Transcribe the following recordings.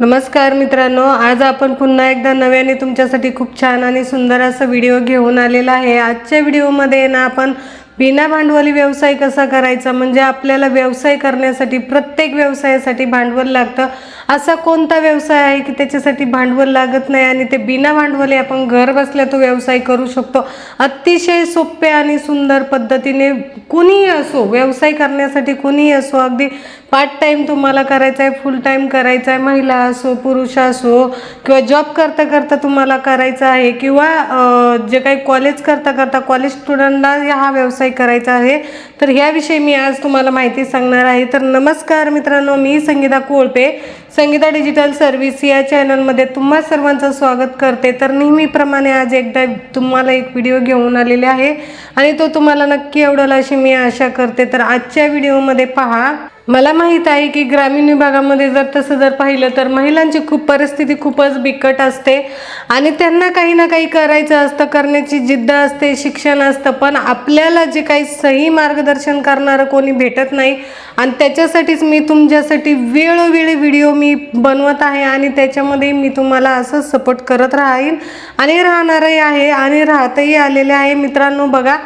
नमस्कार मित्रांनो आज आपण पुन्हा एकदा नव्याने तुमच्यासाठी खूप छान आणि सुंदर असा व्हिडिओ घेऊन आलेला आहे. आजच्या व्हिडिओमध्ये ना आपण बिना भांडवली व्यवसाय कसा करायचा? म्हणजे आपल्याला व्यवसाय करण्यासाठी प्रत्येक व्यवसायासाठी भांडवल लागतं. असा कोणता व्यवसाय आहे की त्याच्यासाठी भांडवल लागत नाही आणि ते बिना भांडवली आपण घर बसल्या तो व्यवसाय करू शकतो? अतिशय सोप्या आणि सुंदर पद्धतीने कुणीही असो व्यवसाय करण्यासाठी कुणीही असो अगदी पार्ट टाईम तुम्हाला करायचा आहे फुल टाईम करायचा आहे महिला असो पुरुष असो किंवा जॉब करता करता तुम्हाला करायचा आहे किंवा जे काही कॉलेज करता करता कॉलेज स्टुडंटला हा व्यवसाय करायचा आहे. तर ह्याविषयी मी आज तुम्हाला माहिती सांगणार आहे. तर नमस्कार मित्रांनो मी संगीता कोळपे. संगीता डिजिटल सर्व्हिस या चॅनलमध्ये तुम्हा सर्वांचं स्वागत करते. तर नेहमीप्रमाणे आज एकदा तुम्हाला एक व्हिडिओ घेऊन आलेले आहे आणि तो तुम्हाला नक्की आवडेल अशी मी आशा करते. तर आजच्या व्हिडिओमध्ये पहा. मला माहीत आहे की ग्रामीण विभागामध्ये जर तसं जर पाहिलं तर महिलांची खूप परिस्थिती खूपच बिकट असते आणि त्यांना काही ना काही करायचं असतं करण्याची जिद्द असते शिक्षण असतं पण आपल्याला जे काही सही मार्गदर्शन करणारं कोणी भेटत नाही आणि त्याच्यासाठीच मी तुमच्यासाठी वेळोवेळी व्हिडिओ मी बनवत आहे आणि त्याच्यामध्ये मी तुम्हाला असं सपोर्ट करत राहीन आणि राहणारही आहे आणि राहतही आलेले आहे. मित्रांनो बघा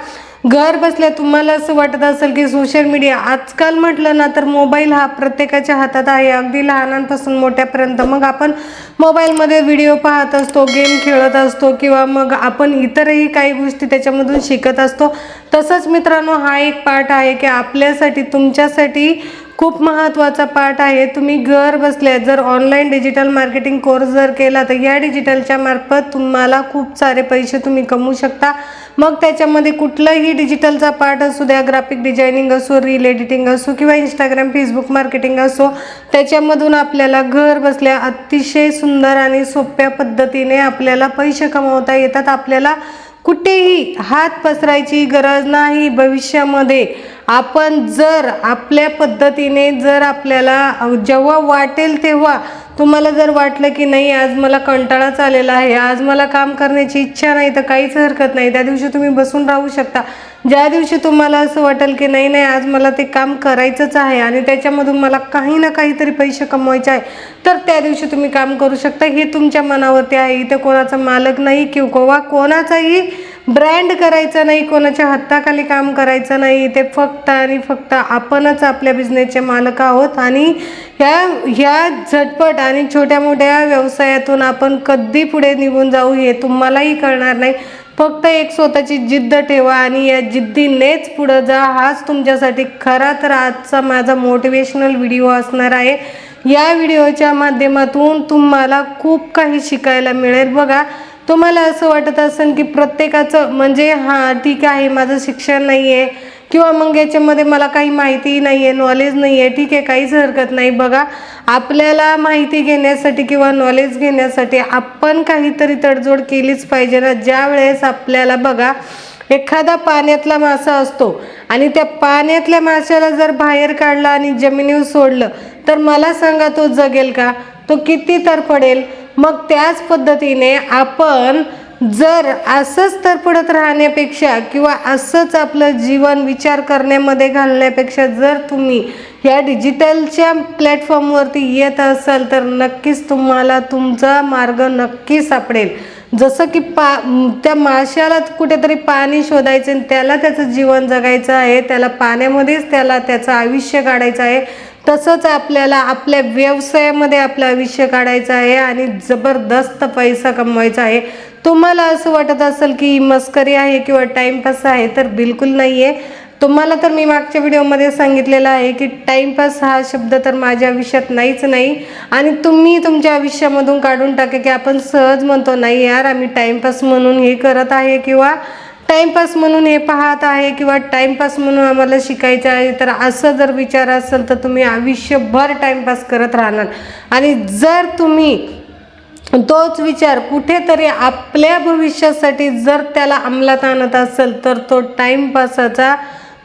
घर बसल्या तुम्हाला असं वाटत असेल की सोशल मीडिया आजकाल म्हटलं ना तर मोबाईल हा प्रत्येकाच्या हातात आहे. अगदी लहानांपासून मोठ्यापर्यंत. मग आपण मोबाईलमध्ये व्हिडिओ पाहत असतो गेम खेळत असतो किंवा मग आपण इतरही काही गोष्टी त्याच्यामधून शिकत असतो. तसंच मित्रांनो हा एक पार्ट आहे की आपल्यासाठी तुमच्यासाठी खूप महत्त्वाचा पार्ट आहे. तुम्ही घर बसल्या जर ऑनलाईन डिजिटल मार्केटिंग कोर्स जर केला तर या डिजिटलच्या मार्फत तुम्हाला खूप सारे पैसे तुम्ही कमवू शकता. मग त्याच्यामध्ये कुठलंही डिजिटलचा पार्ट असू द्या ग्राफिक डिझायनिंग असो रील एडिटिंग असो किंवा इंस्टाग्राम फेसबुक मार्केटिंग असो त्याच्यामधून आपल्याला घर बसल्या अतिशय सुंदर आणि सोप्या पद्धतीने आपल्याला पैसे कमवता येतात. आपल्याला कुठेही हात पसरायची गरज नाही भविष्यामध्ये. आपण जर आपल्या पद्धतीने जर आपल्याला जेव्हा वाटेल तेव्हा तुम्हाला जर वाटलं की नाही आज मला कंटाळाच आलेला आहे आज मला काम करण्याची इच्छा नाही तर काहीच हरकत नाही. त्या दिवशी तुम्ही बसून राहू शकता. ज्या दिवशी तुम्हाला असं वाटेल की नाही नाही आज मला ते काम करायचंच आहे आणि त्याच्यामधून मला काही ना काहीतरी पैसे कमवायचे आहे तर त्या दिवशी तुम्ही काम करू शकता. हे तुमच्या मनावरती आहे. इथे कोणाचा मालक नाही किंवा कोणाचाही ब्रँड करायचा नाही कोणाच्या हाताखाली काम करायचं नाही ते फक्त आणि फक्त आपणच आपल्या बिझनेसचे मालक आहोत आणि ह्या ह्या झटपट आणि छोट्या मोठ्या व्यवसायातून आपण कधी पुढे निघून जाऊ हे तुम्हालाही कळणार नाही. फक्त एक स्वतःची जिद्द ठेवा आणि या जिद्दीनेच पुढं जा. हाच तुमच्यासाठी खरा तर आजचा माझा मोटिवेशनल व्हिडिओ असणार आहे. या व्हिडिओच्या माध्यमातून तुम्हाला खूप काही शिकायला मिळेल. बघा तुम्हाला असं वाटत असेल की प्रत्येकाचं म्हणजे हां ठीक आहे माझं शिक्षण नाही आहे किंवा मग याच्यामध्ये मला काही माहिती नाही आहे नॉलेज नाही आहे ठीक आहे काहीच हरकत नाही. बघा आपल्याला माहिती घेण्यासाठी किंवा नॉलेज घेण्यासाठी आपण काहीतरी तडजोड केलीच पाहिजे ना. ज्या वेळेस आपल्याला बघा एखादा पाण्यातला मासा असतो आणि त्या पाण्यातल्या माशाला जर बाहेर काढला आणि जमिनीवर सोडलं तर मला सांगा तो जगेल का? तो किती तर पडेल? मग त्याच पद्धतीने आपण जर असंच तरपडत राहण्यापेक्षा किंवा असंच आपलं जीवन विचार करण्यामध्ये घालण्यापेक्षा जर तुम्ही ह्या डिजिटलच्या प्लॅटफॉर्मवरती येत असाल तर नक्कीच तुम्हाला तुमचा मार्ग नक्की सापडेल. जसं की पा त्या माशाला कुठेतरी पाणी शोधायचं आणि त्याला त्याचं जीवन जगायचं आहे त्याला पाण्यामध्येच त्याला त्याचं आयुष्य काढायचं आहे तसंच आपल्याला आपल्या व्यवसायामध्ये आपलं आयुष्य काढायचं आहे आणि जबरदस्त पैसा कमवायचा आहे. तुम्हाला असं वाटत असेल की मस्करी आहे किंवा टाईमपास आहे तर बिलकुल नाही आहे तुम्हाला तर मी मागच्या व्हिडिओमध्ये सांगितलेलं आहे की टाईमपास हा शब्द तर माझ्या आयुष्यात नाहीच नाही. आणि तुम्ही तुमच्या आयुष्यामधून काढून टाका की आपण सहज म्हणतो नाही यार आम्ही टाईमपास म्हणून हे करत आहे. किंवा टाईमपास म्हणून हे पाहत आहे किंवा टाईमपास म्हणून आम्हाला शिकायचं आहे तर असं जर विचार असेल तर तुम्ही आयुष्यभर टाईमपास करत राहणार. आणि जर तुम्ही तोच विचार कुठेतरी आपल्या भविष्यासाठी जर त्याला अंमलात आणत असेल तर तो टाईमपासाचा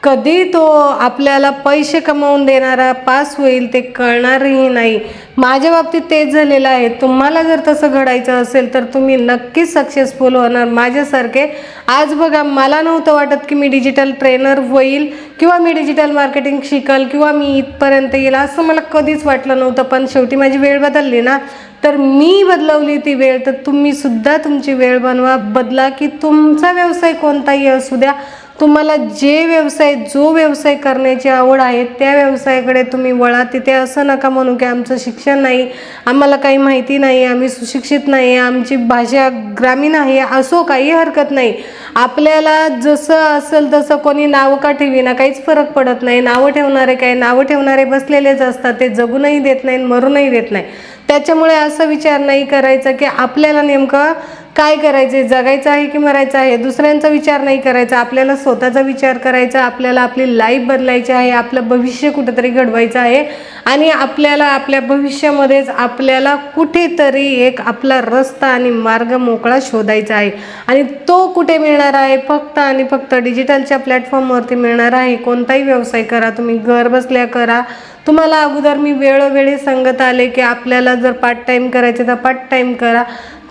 कधी तो आपल्याला पैसे कमावून देणारा पास होईल ते कळणारही नाही. माझ्या बाबतीत तेच झालेलं आहे. तुम्हाला जर तसं घडायचं असेल तर तुम्ही नक्कीच सक्सेसफुल होणार. माझ्यासारखे आज बघा मला नव्हतं वाटत की मी डिजिटल ट्रेनर होईल किंवा मी डिजिटल मार्केटिंग शिकल किंवा मी इथपर्यंत येईल. असं मला कधीच वाटलं नव्हतं. पण शेवटी माझी वेळ बदलली ना. तर मी बदलवली ती वेळ. तर तुम्हीसुद्धा तुमची वेळ बनवा. बदला की तुमचा व्यवसाय कोणताही असू द्या. तुम्हाला जे व्यवसाय जो व्यवसाय करण्याची आवड आहे त्या व्यवसायाकडे तुम्ही वळा. तिथे असं नका म्हणू की आमचं शिक्षण नाही आम्हाला काही माहिती नाही आम्ही सुशिक्षित नाही आमची भाषा ग्रामीण आहे असो काही हरकत नाही. आपल्याला जसं असेल तसं कोणी नावं का ठेवीना काहीच फरक पडत नाही. नावं ठेवणारे काय? नावं ठेवणारे बसलेलेच असतात ते जगूनही देत नाही मरूनही देत नाही त्याच्यामुळे असा विचार नाही करायचा की आपल्याला नेमकं काय करायचे जगायचं आहे की मरायचं आहे? दुसऱ्यांचा विचार नाही करायचा. आपल्याला स्वतःचा विचार करायचा. आपल्याला आपली लाईफ बदलायची आहे. आपलं भविष्य कुठंतरी घडवायचं आहे. आणि आपल्याला आपल्या भविष्यामध्येच आपल्याला कुठेतरी एक आपला रस्ता आणि मार्ग मोकळा शोधायचा आहे. आणि तो कुठे मिळणार आहे? फक्त आणि फक्त डिजिटलच्या प्लॅटफॉर्मवरती मिळणार आहे. कोणताही व्यवसाय करा. तुम्ही घर बसल्या करा. तुम्हाला अगोदर मी वेळोवेळी सांगत आले की आपल्याला जर पार्ट टाईम करायचे तर पार्ट टाईम करा.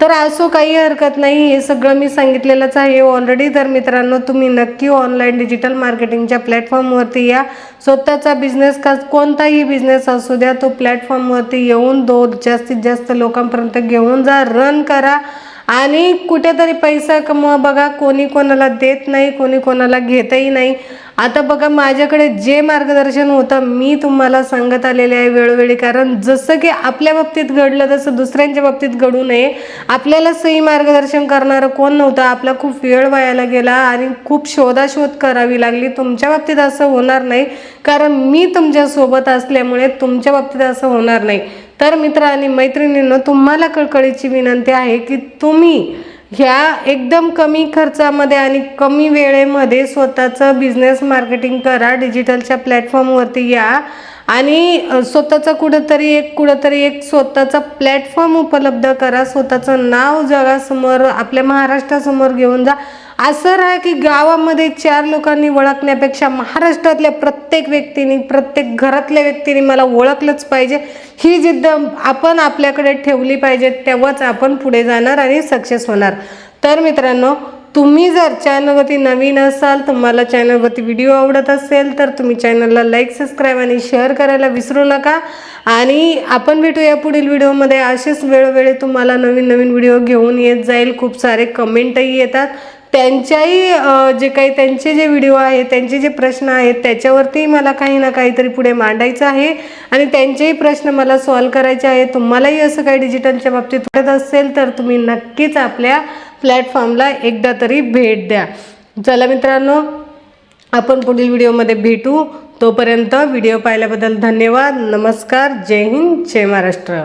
तर असो काही हरकत नाही. हे सगळं मी सांगितलेलंच आहे. ऑलरेडी तर मित्रांनो तुम्ही नक्की ऑनलाईन डिजिटल मार्केटिंगच्या प्लॅटफॉर्मवरती या. स्वतःचा बिझनेस का कोणताही बिझनेस असू द्या तो प्लॅटफॉर्मवरती येऊन दो जास्तीत जास्त लोकांपर्यंत घेऊन जा. रन करा. आणि कुठेतरी पैसा कमवा बघा. कोणी कोणाला देत नाही कोणी कोणाला घेतही नाही. आता बघा माझ्याकडे जे मार्गदर्शन होतं मी तुम्हाला सांगत आलेले आहे वेळोवेळी. कारण जसं की आपल्या बाबतीत घडलं तसं दुसऱ्यांच्या बाबतीत घडू नये. आपल्याला सही मार्गदर्शन करणारं कोण नव्हतं? आपला खूप वेळ वायाला गेला आणि खूप शोधाशोध करावी लागली. तुमच्या बाबतीत असं होणार नाही. कारण मी तुमच्यासोबत असल्यामुळे तुमच्या बाबतीत असं होणार नाही. तर मित्र आणि मैत्रिणींनो तुम्हाला कळकळीची विनंती आहे की तुम्ही ह्या एकदम कमी खर्चामध्ये आणि कमी वेळेमध्ये स्वतःचं बिझनेस मार्केटिंग करा डिजिटलच्या प्लॅटफॉर्मवरती या. आणि स्वतःचा कुठंतरी एक कुठंतरी एक स्वतःचा प्लॅटफॉर्म उपलब्ध करा स्वतःचं नाव जगासमोर आपल्या महाराष्ट्रासमोर घेऊन जा. असं आहे की गावामध्ये चार लोकांनी ओळखण्यापेक्षा महाराष्ट्रातल्या प्रत्येक व्यक्तीने प्रत्येक घरातल्या व्यक्तीने मला ओळखलंच पाहिजे. ही जिद्द आपण आपल्याकडे ठेवली पाहिजे तेव्हाच आपण पुढे जाणार आणि सक्सेस होणार. तर मित्रांनो तुम्ही जर चॅनलवरती नवीन असाल तुम्हाला चॅनलवरती व्हिडिओ आवडत असेल तर तुम्ही चॅनलला लाईक सबस्क्राईब आणि शेअर करायला विसरू नका. आणि आपण भेटूया पुढील व्हिडिओमध्ये. असेच वेळोवेळी तुम्हाला नवीन नवीन व्हिडिओ घेऊन येत जाईल. खूप सारे कमेंटही येतात. त्यांच्याही जे काही त्यांचे जे व्हिडिओ आहेत त्यांचे जे प्रश्न आहेत त्याच्यावरती मला काही ना काहीतरी पुढे मांडायचं आहे. आणि त्यांचेही प्रश्न मला सॉल्व करायचे आहे तुम्हालाही असं काही डिजिटलच्या बाबतीत वाटत असेल तर तुम्ही नक्कीच आपल्या प्लॅटफॉर्मला एकदा तरी भेट द्या. चला मित्रांनो आपण पुढील व्हिडिओमध्ये भेटू. तोपर्यंत व्हिडिओ पाहिल्याबद्दल धन्यवाद. नमस्कार. जय हिंद. जय महाराष्ट्र.